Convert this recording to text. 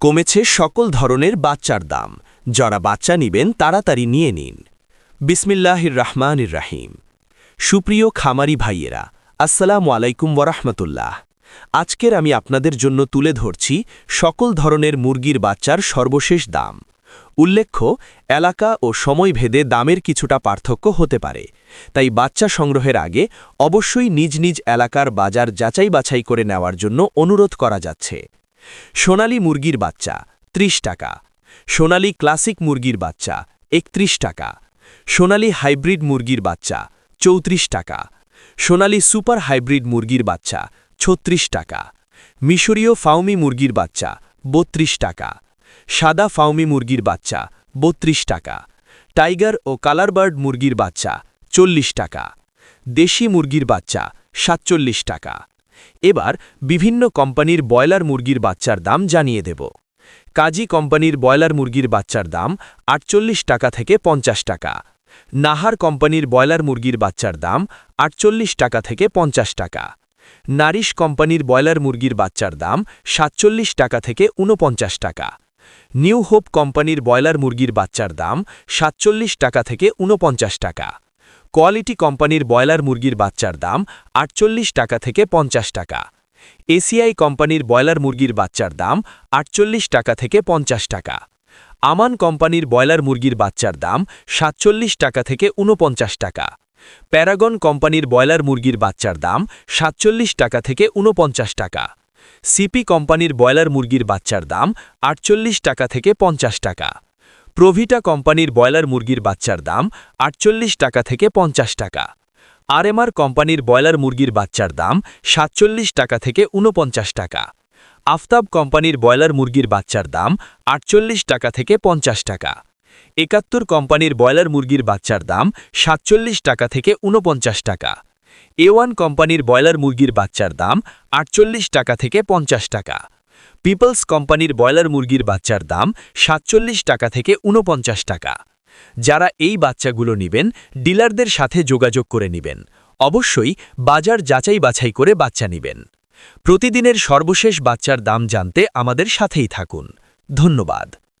কমেছে সকল ধরনের বাচ্চার দাম। যারা বাচ্চা নিবেন, তাড়াতাড়ি নিয়ে নিন। বিসমিল্লাহির রহমানির রাহিম। সুপ্রিয় খামারি ভাইয়েরা, আসসালামু আলাইকুম ওরহমতুল্লাহ আজকের আমি আপনাদের জন্য তুলে ধরছি সকল ধরনের মুরগির বাচ্চার সর্বশেষ দাম। উল্লেখ্য, এলাকা ও সময় ভেদে দামের কিছুটা পার্থক্য হতে পারে। তাই বাচ্চা সংগ্রহের আগে অবশ্যই নিজ নিজ এলাকার বাজার যাচাই বাছাই করে নেওয়ার জন্য অনুরোধ করা যাচ্ছে। সোনালী মুরগির বাচ্চা ৩০ টাকা। সোনালী ক্লাসিক মুরগির বাচ্চা, একত্রিশ টাকা। সোনালী হাইব্রিড মুরগির বাচ্চা, চৌত্রিশ টাকা। সোনালী সুপার হাইব্রিড মুরগির বাচ্চা, ছত্রিশ টাকা। মিশরীয় ফাউমি মুরগির বাচ্চা, বত্রিশ টাকা। সাদা ফাউমি মুরগির বাচ্চা, বত্রিশ টাকা। টাইগার ও কালারবার্ড মুরগির বাচ্চা, চল্লিশ টাকা। দেশি মুরগির বাচ্চা, সাতচল্লিশ টাকা। এবার বিভিন্ন কোম্পানির ব্রয়লার মুরগির বাচ্চার দাম জানিয়ে দেব। কাজী কোম্পানির ব্রয়লার মুরগির বাচ্চার দাম আটচল্লিশ টাকা থেকে পঞ্চাশ টাকা। নাহার কোম্পানির ব্রয়লার মুরগির বাচ্চার দাম আটচল্লিশ টাকা থেকে পঞ্চাশ টাকা। নারিশ কোম্পানির ব্রয়লার মুরগির বাচ্চার দাম সাতচল্লিশ টাকা থেকে ঊনপঞ্চাশ টাকা। নিউ হোপ কোম্পানির ব্রয়লার মুরগির বাচ্চার দাম সাতচল্লিশ টাকা থেকে ঊনপঞ্চাশ টাকা। কোয়ালিটি কোম্পানির ব্রয়লার মুরগির বাচ্চার দাম আটচল্লিশ টাকা থেকে পঞ্চাশ টাকা। এসিআই কোম্পানির ব্রয়লার মুরগির বাচ্চার দাম আটচল্লিশ টাকা থেকে পঞ্চাশ টাকা। আমান কোম্পানির ব্রয়লার মুরগির বাচ্চার দাম সাতচল্লিশ টাকা থেকে ঊনপঞ্চাশ টাকা। প্যারাগন কোম্পানির ব্রয়লার মুরগির বাচ্চার দাম সাতচল্লিশ টাকা থেকে ঊনপঞ্চাশ টাকা। সিপি কোম্পানির ব্রয়লার মুরগির বাচ্চার দাম আটচল্লিশ টাকা থেকে পঞ্চাশ টাকা। প্রভিটা কোম্পানির ব্রয়লার মুরগির বাচ্চার দাম আটচল্লিশ টাকা থেকে পঞ্চাশ টাকা। আরএমআর কোম্পানির ব্রয়লার মুরগির বাচ্চার দাম সাতচল্লিশ টাকা থেকে ঊনপঞ্চাশ টাকা। আফতাব কোম্পানির ব্রয়লার মুরগির বাচ্চার দাম আটচল্লিশ টাকা থেকে পঞ্চাশ টাকা। একাত্তর কোম্পানির ব্রয়লার মুরগির বাচ্চার দাম সাতচল্লিশ টাকা থেকে ঊনপঞ্চাশ টাকা। এ ওয়ান কোম্পানির ব্রয়লার মুরগির বাচ্চার দাম আটচল্লিশ টাকা থেকে পঞ্চাশ টাকা। পিপলস কোম্পানির বয়লার মুরগির বাচ্চার দাম সাতচল্লিশ টাকা থেকে ঊনপঞ্চাশ টাকা। যারা এই বাচ্চাগুলো নেবেন, ডিলারদের সাথে যোগাযোগ করে নেবেন। অবশ্যই বাজার যাচাই বাছাই করে বাচ্চা নেবেন। প্রতিদিনের সর্বশেষ বাচ্চার দাম জানতে আমাদের সাথেই থাকুন। ধন্যবাদ।